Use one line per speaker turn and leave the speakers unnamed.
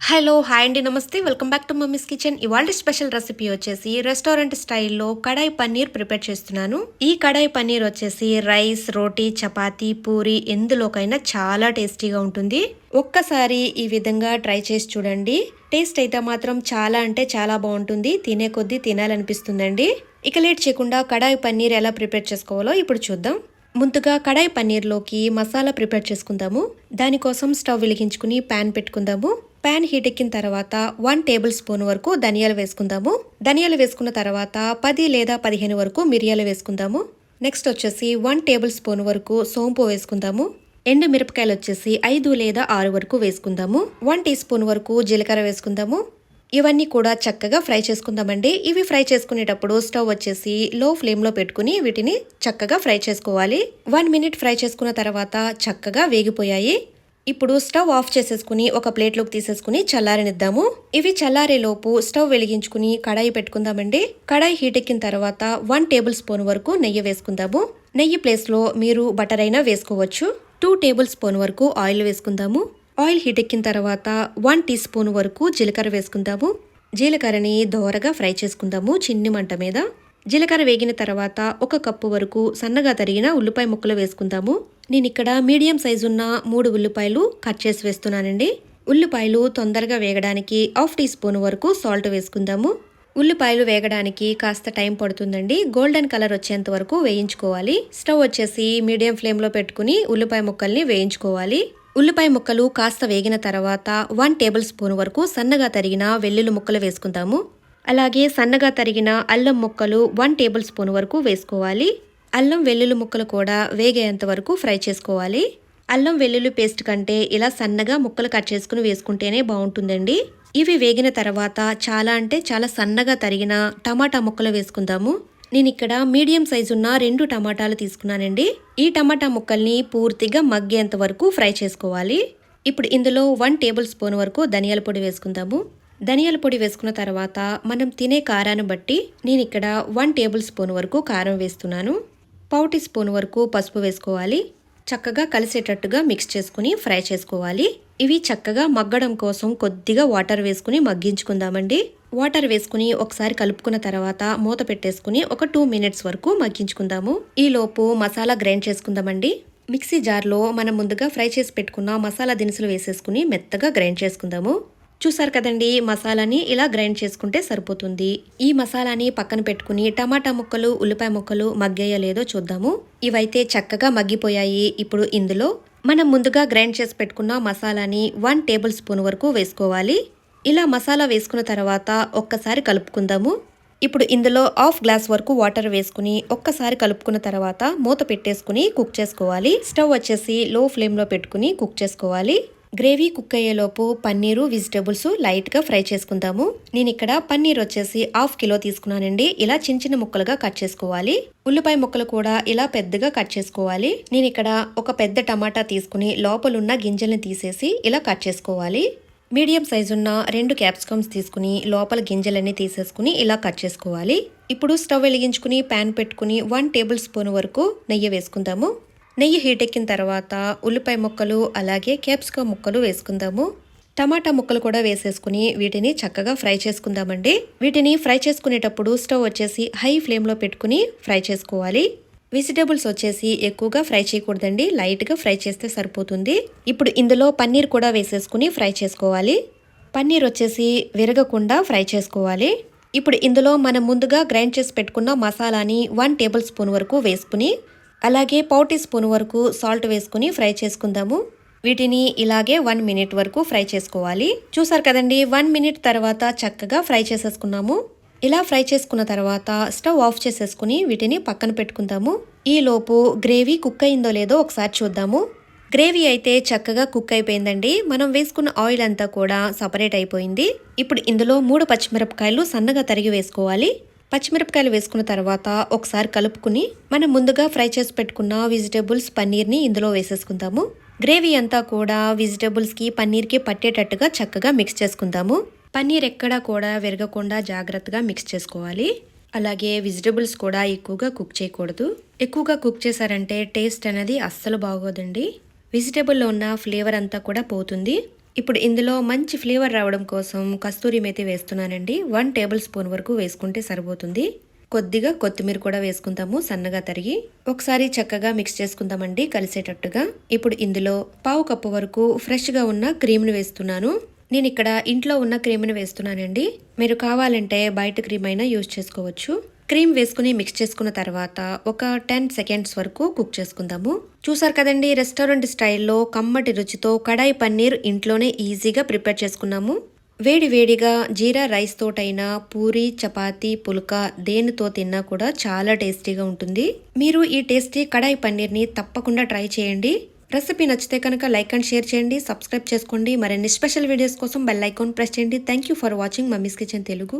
Hello hi అండి నమస్తే. Welcome back to mummy's kitchen. ఇవాళ స్పెషల్ రెసిపీ వచ్చేసి రెస్టారెంట్ స్టైల్లో కడాయి పన్నీర్ ప్రిపేర్ చేస్తున్నాను. ఈ కడాయి పన్నీర్ వచ్చేసి రైస్ రోటీ చపాతీ పూరి ఎందులోకైనా చాలా టేస్టీగా ఉంటుంది. ఒక్కసారి ఈ విధంగా ట్రై చేసి చూడండి. టేస్ట్ అయితే మాత్రం చాలా అంటే చాలా బాగుంటుంది. తినే కొద్దీ తినాలనిపిస్తుందండి. ఇక లేట్ చేయకుండా కడాయి పన్నీర్ ఎలా ప్రిపేర్ చేసుకోవాలో ఇప్పుడు చూద్దాం. ముందుగా కడాయి పన్నీర్లోకి మసాలా ప్రిపేర్ చేసుకుందాము. దానికోసం స్టవ్ వెలిగించుకుని ప్యాన్ పెట్టుకుందాము. ప్యాన్ హీట్ ఎక్కిన తర్వాత వన్ టేబుల్ స్పూన్ వరకు ధనియాలు వేసుకుందాము. ధనియాలు వేసుకున్న తర్వాత పది లేదా పదిహేను వరకు మిరియాలు వేసుకుందాము. నెక్స్ట్ వచ్చేసి వన్ టేబుల్ స్పూన్ వరకు సోంపు వేసుకుందాము. ఎండు మిరపకాయలు వచ్చేసి ఐదు లేదా ఆరు వరకు వేసుకుందాము. వన్ టీ స్పూన్ వరకు జీలకర్ర వేసుకుందాము. ఇవన్నీ కూడా చక్కగా ఫ్రై చేసుకుందామండి. ఇవి ఫ్రై చేసుకునేటప్పుడు స్టవ్ వచ్చేసి లో ఫ్లేమ్లో పెట్టుకుని వీటిని చక్కగా ఫ్రై చేసుకోవాలి. వన్ మినిట్ ఫ్రై చేసుకున్న తర్వాత చక్కగా వేగిపోయాయి. ఇప్పుడు స్టవ్ ఆఫ్ చేసేసుకుని ఒక ప్లేట్లోకి తీసేసుకుని చల్లారనిద్దాము. ఇవి చల్లారేలోపు స్టవ్ వెలిగించుకుని కడాయి పెట్టుకుందామండి. కడాయి హీట్ ఎక్కిన తర్వాత వన్ టేబుల్ స్పూన్ వరకు నెయ్యి వేసుకుందాము. నెయ్యి ప్లేస్లో మీరు బటర్ అయినా వేసుకోవచ్చు. టూ టేబుల్ స్పూన్ వరకు ఆయిల్ వేసుకుందాము. ఆయిల్ హీట్ ఎక్కిన తర్వాత వన్ టీ స్పూన్ వరకు జీలకర్ర వేసుకుందాము. జీలకర్రని దోరగా ఫ్రై చేసుకుందాము చిన్ని మంట మీద. జీలకర్ర వేగిన తర్వాత ఒక కప్పు వరకు సన్నగా తరిగిన ఉల్లిపాయ ముక్కలు వేసుకుందాము. నేను ఇక్కడ మీడియం సైజు ఉన్న మూడు ఉల్లిపాయలు కట్ చేసి వేస్తున్నానండి. ఉల్లిపాయలు తొందరగా వేగడానికి హాఫ్ టీ స్పూన్ వరకు సాల్ట్ వేసుకుందాము. ఉల్లిపాయలు వేగడానికి కాస్త టైం పడుతుందండి. గోల్డెన్ కలర్ వచ్చేంత వరకు వేయించుకోవాలి. స్టవ్ వచ్చేసి మీడియం ఫ్లేమ్లో పెట్టుకుని ఉల్లిపాయ ముక్కల్ని వేయించుకోవాలి. ఉల్లిపాయ ముక్కలు కాస్త వేగిన తర్వాత వన్ టేబుల్ స్పూన్ వరకు సన్నగా తరిగిన వెల్లుల్లి ముక్కలు వేసుకుందాము. అలాగే సన్నగా తరిగిన అల్లం ముక్కలు వన్ టేబుల్ స్పూన్ వరకు వేసుకోవాలి. అల్లం వెల్లుల్లి ముక్కలు కూడా వేగేంత వరకు ఫ్రై చేసుకోవాలి. అల్లం వెల్లుల్లి పేస్ట్ కంటే ఇలా సన్నగా ముక్కలు కట్ చేసుకుని వేసుకుంటేనే బాగుంటుందండి. ఇవి వేగిన తర్వాత చాలా అంటే చాలా సన్నగా తరిగిన టమాటా ముక్కలు వేసుకుందాము. నేను ఇక్కడ మీడియం సైజు ఉన్న రెండు టమాటాలు తీసుకున్నానండి. ఈ టమాటా ముక్కల్ని పూర్తిగా మగ్గేంత వరకు ఫ్రై చేసుకోవాలి. ఇప్పుడు ఇందులో వన్ టేబుల్ స్పూన్ వరకు ధనియాల పొడి వేసుకుందాము. ధనియాల పొడి వేసుకున్న తర్వాత మనం తినే కారాన్ని బట్టి నేను ఇక్కడ వన్ టేబుల్ స్పూన్ వరకు కారం వేస్తున్నాను. పావు టీ స్పూన్ వరకు పసుపు వేసుకోవాలి. చక్కగా కలిసేటట్టుగా మిక్స్ చేసుకుని ఫ్రై చేసుకోవాలి. ఇవి చక్కగా మగ్గడం కోసం కొద్దిగా వాటర్ వేసుకుని మగ్గించుకుందామండి. వాటర్ వేసుకుని ఒకసారి కలుపుకున్న తర్వాత మూత పెట్టేసుకుని ఒక టూ మినిట్స్ వరకు మగ్గించుకుందాము. ఈలోపు మసాలా గ్రైండ్ చేసుకుందామండి. మిక్సీ జార్లో మనం ముందుగా ఫ్రై చేసి పెట్టుకున్న మసాలా దినుసులు వేసేసుకుని మెత్తగా గ్రైండ్ చేసుకుందాము. చూసారు కదండి మసాలాని ఇలా గ్రైండ్ చేసుకుంటే సరిపోతుంది. ఈ మసాలాని పక్కన పెట్టుకుని టమాటా ముక్కలు ఉల్లిపాయ ముక్కలు మగ్గయ్య లేదో చూద్దాము. ఇవైతే చక్కగా మగ్గిపోయాయి. ఇప్పుడు ఇందులో మనం ముందుగా గ్రైండ్ చేసి పెట్టుకున్న మసాలాని వన్ టేబుల్ స్పూన్ వరకు వేసుకోవాలి. ఇలా మసాలా వేసుకున్న తర్వాత ఒక్కసారి కలుపుకుందాము. ఇప్పుడు ఇందులో హాఫ్ గ్లాస్ వరకు వాటర్ వేసుకుని ఒక్కసారి కలుపుకున్న తర్వాత మూత పెట్టేసుకుని కుక్ చేసుకోవాలి. స్టవ్ వచ్చేసి లో ఫ్లేమ్లో పెట్టుకుని కుక్ చేసుకోవాలి. గ్రేవీ కుక్ అయ్యేలోపు పన్నీరు వెజిటబుల్స్ లైట్గా ఫ్రై చేసుకుందాము. నేను ఇక్కడ పన్నీర్ వచ్చేసి హాఫ్ కిలో తీసుకున్నానండి. ఇలా చిన్న చిన్న ముక్కలుగా కట్ చేసుకోవాలి. ఉల్లిపాయ ముక్కలు కూడా ఇలా పెద్దగా కట్ చేసుకోవాలి. నేను ఇక్కడ ఒక పెద్ద టమాటా తీసుకుని లోపలున్న గింజల్ని తీసేసి ఇలా కట్ చేసుకోవాలి. మీడియం సైజు ఉన్న రెండు క్యాప్సికమ్స్ తీసుకుని లోపల గింజలన్నీ తీసేసుకుని ఇలా కట్ చేసుకోవాలి. ఇప్పుడు స్టవ్ వెలిగించుకుని ప్యాన్ పెట్టుకుని వన్ టేబుల్ స్పూన్ వరకు నెయ్యి వేసుకుందాము. నెయ్యి హీట్ ఎక్కిన తర్వాత ఉల్లిపాయ ముక్కలు అలాగే క్యాప్సికమ్ ముక్కలు వేసుకుందాము. టమాటా ముక్కలు కూడా వేసేసుకుని వీటిని చక్కగా ఫ్రై చేసుకుందామండి. వీటిని ఫ్రై చేసుకునేటప్పుడు స్టవ్ వచ్చేసి హై ఫ్లేమ్లో పెట్టుకుని ఫ్రై చేసుకోవాలి. వెజిటేబుల్స్ వచ్చేసి ఎక్కువగా ఫ్రై చేయకూడదండి. లైట్గా ఫ్రై చేస్తే సరిపోతుంది. ఇప్పుడు ఇందులో పన్నీర్ కూడా వేసేసుకుని ఫ్రై చేసుకోవాలి. పన్నీర్ వచ్చేసి విరగకుండా ఫ్రై చేసుకోవాలి. ఇప్పుడు ఇందులో మనం ముందుగా గ్రైండ్ చేసి పెట్టుకున్న మసాలాని వన్ టేబుల్ స్పూన్ వరకు వేసుకుని అలాగే పావు టీ స్పూన్ వరకు సాల్ట్ వేసుకుని ఫ్రై చేసుకుందాము. వీటిని ఇలాగే వన్ మినిట్ వరకు ఫ్రై చేసుకోవాలి. చూసారు కదండి వన్ మినిట్ తర్వాత చక్కగా ఫ్రై చేసేసుకున్నాము. ఇలా ఫ్రై చేసుకున్న తర్వాత స్టవ్ ఆఫ్ చేసేసుకుని వీటిని పక్కన పెట్టుకుందాము. ఈలోపు గ్రేవీ కుక్ అయిందో లేదో ఒకసారి చూద్దాము. గ్రేవీ అయితే చక్కగా కుక్ అయిపోయిందండి. మనం వేసుకున్న ఆయిల్ అంతా కూడా సపరేట్ అయిపోయింది. ఇప్పుడు ఇందులో మూడు పచ్చిమిరపకాయలు సన్నగా తరిగి వేసుకోవాలి. పచ్చిమిరపకాయలు వేసుకున్న తర్వాత ఒకసారి కలుపుకుని మనం ముందుగా ఫ్రై చేసి పెట్టుకున్న వెజిటేబుల్స్ పన్నీర్ని ఇందులో వేసేసుకుందాము. గ్రేవీ అంతా కూడా వెజిటేబుల్స్కి పన్నీర్కి పట్టేటట్టుగా చక్కగా మిక్స్ చేసుకుందాము. పన్నీర్ ఎక్కడా కూడా విరగకుండా జాగ్రత్తగా మిక్స్ చేసుకోవాలి. అలాగే వెజిటేబుల్స్ కూడా ఎక్కువగా కుక్ చేయకూడదు. ఎక్కువగా కుక్ చేశారంటే టేస్ట్ అనేది అస్సలు బాగోదండి. వెజిటేబుల్లో ఉన్న ఫ్లేవర్ అంతా కూడా పోతుంది. ఇప్పుడు ఇందులో మంచి ఫ్లేవర్ రావడం కోసం కస్తూరి మేతి వేస్తున్నానండి. వన్ టేబుల్ స్పూన్ వరకు వేసుకుంటే సరిపోతుంది. కొద్దిగా కొత్తిమీర కూడా వేసుకుందాము సన్నగా తరిగి. ఒకసారి చక్కగా మిక్స్ చేసుకుందామండి కలిసేటట్టుగా. ఇప్పుడు ఇందులో పావు కప్పు వరకు ఫ్రెష్గా ఉన్న క్రీమ్ని వేస్తున్నాను. నేను ఇక్కడ ఇంట్లో ఉన్న క్రీమ్ని వేస్తున్నానండి. మీరు కావాలంటే బయట క్రీమ్ అయినా యూజ్ చేసుకోవచ్చు. క్రీమ్ వేసుకుని మిక్స్ చేసుకున్న తర్వాత ఒక టెన్ సెకండ్స్ వరకు కుక్ చేసుకుందాము. చూసారు కదండి రెస్టారెంట్ స్టైల్లో కమ్మటి రుచితో కడాయి పన్నీర్ ఇంట్లోనే ఈజీగా ప్రిపేర్ చేసుకున్నాము. వేడి వేడిగా జీరా రైస్ తోటైనా పూరి చపాతీ పుల్కా దేనితో తిన్నా కూడా చాలా టేస్టీగా ఉంటుంది. మీరు ఈ టేస్టీ కడాయి పన్నీర్ని తప్పకుండా ట్రై చేయండి. రెసిపీ నచ్చితే కనుక లైక్ అండ్ షేర్ చేయండి సబ్స్క్రైబ్ చేసుకోండి. మరిన్ని స్పెషల్ వీడియోస్ కోసం బెల్ ఐకాన్ ప్రెస్ చేయండి. Thank you for watching mummy's kitchen Telugu.